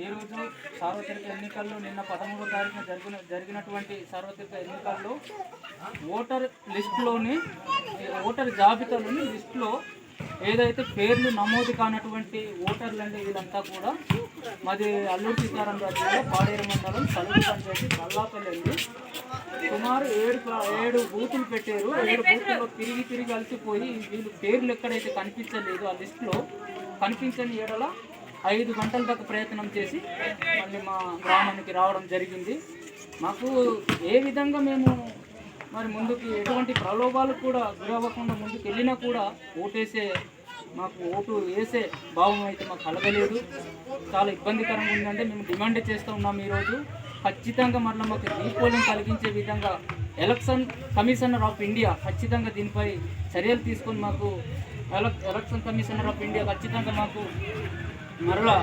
ఈరోజు సార్వత్రిక ఎన్నికల్లో నిన్న పదమూడో తారీఖున జరిగిన జరిగినటువంటి సార్వత్రిక ఎన్నికల్లో ఓటర్ లిస్టులోని ఓటర్ జాబితాలోని లిస్టులో ఏదైతే పేర్లు నమోదు కానటువంటి ఓటర్లు అండి వీళ్ళంతా కూడా మాది అల్లూరు సీతారాం జిల్లా పాడేరు మండలం సలుగు పంచాయతీ కల్లాపల్లి అండి సుమారు ఏడు ఏడు బూతులు పెట్టారు. ఏడు బూతుల్లో తిరిగి తిరిగి అలసిపోయి వీళ్ళు పేర్లు ఎక్కడైతే కనిపించలేదు ఆ లిస్టులో కనిపించని ఏడల ఐదు గంటల దాకా ప్రయత్నం చేసి మళ్ళీ మా గ్రామానికి రావడం జరిగింది. మాకు ఏ విధంగా మేము మరి ముందుకు ఎటువంటి ప్రలోభాలు కూడా గురవ్వకుండా ముందుకు వెళ్ళినా కూడా ఓటేసే మాకు ఓటు వేసే భావం అయితే మాకు కలగలేదు. చాలా ఇబ్బందికరంగా ఉందంటే మేము డిమాండ్ చేస్తూ ఉన్నాం ఈరోజు. ఖచ్చితంగా మరలా మాకు రీపోలింగ్ కలిగించే విధంగా ఎలక్షన్ కమిషనర్ ఆఫ్ ఇండియా ఖచ్చితంగా దీనిపై చర్యలు తీసుకొని మాకు elec election commissioner of India ఖచ్చితంగా మాకు మరలా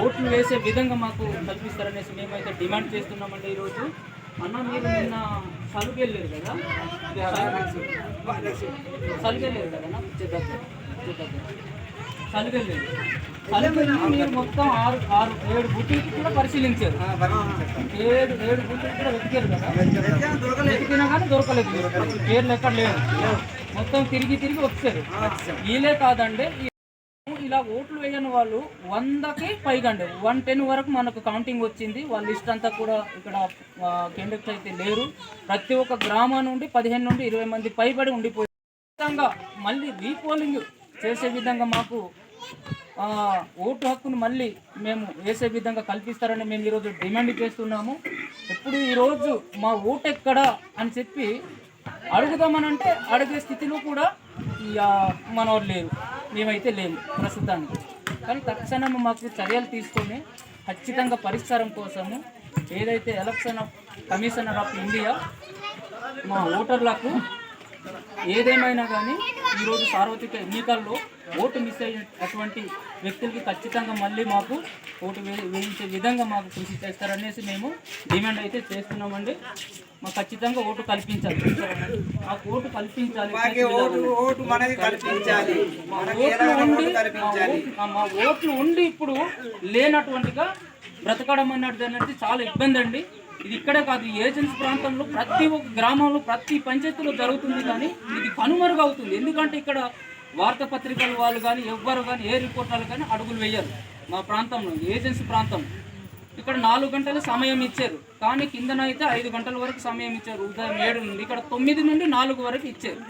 ఓట్లు వేసే విధంగా మాకు కల్పిస్తారనేసి మేమైతే డిమాండ్ చేస్తున్నామండి ఈరోజు. అన్న మీరు నిన్న సలుగు వెళ్ళారు కదా సలుగు వెళ్ళారు కదా వెళ్ళారు సలుగు వెళ్ళి మీరు మొత్తం ఆరు ఆరు ఏడు బుట్టీలు కూడా పరిశీలించారు. ఏడు ఏడు బుట్టీలు కూడా వెతికారు కదా? వెతికినా కానీ దొరకలేదు. మీరు. పేర్లు ఎక్కడ లేవు. మొత్తం తిరిగి తిరిగి వచ్చారు. వీలే కాదండి ఇలా ఓట్లు వేయని వాళ్ళు వందకి పైగా వన్ టెన్ వరకు మనకు కౌంటింగ్ వచ్చింది. వాళ్ళ లిస్ట్ అంతా కూడా ఇక్కడ కేంద్రకి అయితే లేరు. ప్రతి ఒక్క గ్రామం నుండి పదిహేను నుండి ఇరవై మంది పైబడి ఉండిపోయి విధంగా మళ్ళీ రీపోలింగ్ చేసే విధంగా మాకు ఓటు హక్కును మళ్ళీ మేము వేసే విధంగా కల్పిస్తారని మేము ఈరోజు డిమాండ్ చేస్తున్నాము. ఇప్పుడు ఈరోజు మా ఓటు ఎక్కడా అని చెప్పి అడుగుదామనంటే అడిగే స్థితిలో కూడా ఈ, మనవారు లేరు. మేమైతే లేము ప్రస్తుతానికి. కానీ తక్షణం మాకు చర్యలు తీసుకొని ఖచ్చితంగా పరిష్కారం కోసము ఏదైతే election of commissioner of India మా ఓటర్లకు ఏదేమైనా కానీ ఈరోజు సార్వత్రిక ఎన్నికల్లో ఓటు మిస్ అయినటువంటి వ్యక్తులకి ఖచ్చితంగా మళ్ళీ మాకు ఓటు వేయించే విధంగా మాకు కృషి చేస్తారనేసి మేము డిమాండ్ అయితే చేస్తున్నామండి. మాకు ఖచ్చితంగా ఓటు కల్పించాలి. మాకు ఓటు కల్పించాలి. మా ఓట్లు ఉండి ఇప్పుడు లేనటువంటిగా బ్రతకడం అన్నది అనేది చాలా ఇబ్బంది అండి. ఇది ఇక్కడే కాదు ఏజెన్స్ ఏజెన్సీ ప్రాంతంలో ప్రతి ఒక్క గ్రామంలో ప్రతి పంచాయతీలో జరుగుతుంది కానీ ఇది కనుమరుగవుతుంది ఎందుకంటే ఇక్కడ వార్తాపత్రికల వాళ్ళు కానీ ఎవ్వరు కానీ ఏ రిపోర్టర్లు కానీ అడుగులు వేయరు మా ప్రాంతంలో ఏజెన్సీ ప్రాంతం. ఇక్కడ నాలుగు గంటల సమయం ఇచ్చారు కానీ కిందన అయితే ఐదు గంటల వరకు సమయం ఇచ్చారు. ఉదయం ఏడు నుండి ఇక్కడ తొమ్మిది నుండి నాలుగు వరకు ఇచ్చారు.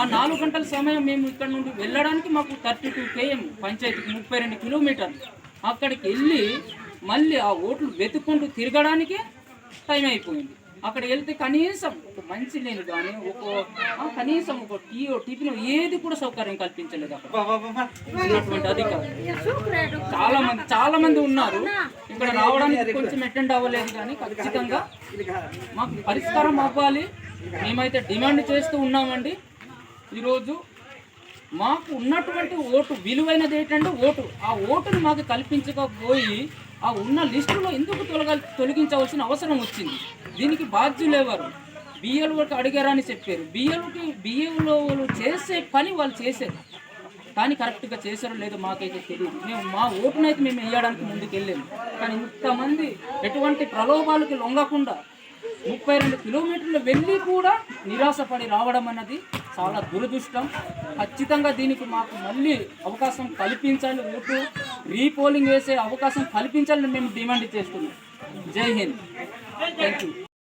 ఆ నాలుగు గంటల సమయం మేము ఇక్కడ నుండి వెళ్ళడానికి మాకు థర్టీ టూ కేఎం పంచాయతీకి ముప్పై రెండు కిలోమీటర్లు. అక్కడికి వెళ్ళి మళ్ళీ ఆ ఓట్లు వెతుక్కుంటూ తిరగడానికి టైం అయిపోయింది అక్కడ వెళ్తే కనీసం ఒక మంచి నీళ్ళు కానీ ఒక కనీసం ఒక టీ టిఫిన్ ఏది కూడా సౌకర్యం కల్పించలేదు అక్కడ. అధికారులు. చాలా మంది చాలా మంది ఉన్నారు. ఇక్కడ రావడానికి కొంచెం అటెండ్ అవ్వలేదు కానీ ఖచ్చితంగా మాకు పరిష్కారం అవ్వాలి. మేమైతే డిమాండ్ చేస్తూ ఉన్నామండి. ఈరోజు మాకు ఉన్నటువంటి ఓటు విలువైనది ఏంటంటే ఓటు. ఆ ఓటును మాకు కల్పించకపోయి ఆ ఉన్న లిస్టులో ఎందుకు తొలగ తొలగించవలసిన అవసరం వచ్చింది? దీనికి బాధ్యులు ఎవరు? బిఎల్ఓకి అడిగారని చెప్పారు. బిఎల్కి బిఎల్ఓ చేసే పని వాళ్ళు చేసేది కానీ కరెక్ట్గా చేశారో లేదో మాకైతే తెలియదు మేము మా ఓటునైతే మేము వేయడానికి ముందుకు వెళ్ళాము కానీ ఇంతమంది ఎటువంటి ప్రలోభాలకి లొంగకుండా ముప్పై రెండు కిలోమీటర్లు వెళ్ళి కూడా నిరాశపడి రావడం అన్నది చాలా దురదృష్టం. ఖచ్చితంగా దీనికి మాకు మళ్ళీ అవకాశం కల్పించాలి ఓటు రీపోలింగ్ వేసే అవకాశం కల్పించాలని మేము డిమాండ్ చేస్తున్నాం. జై హింద్. Thank you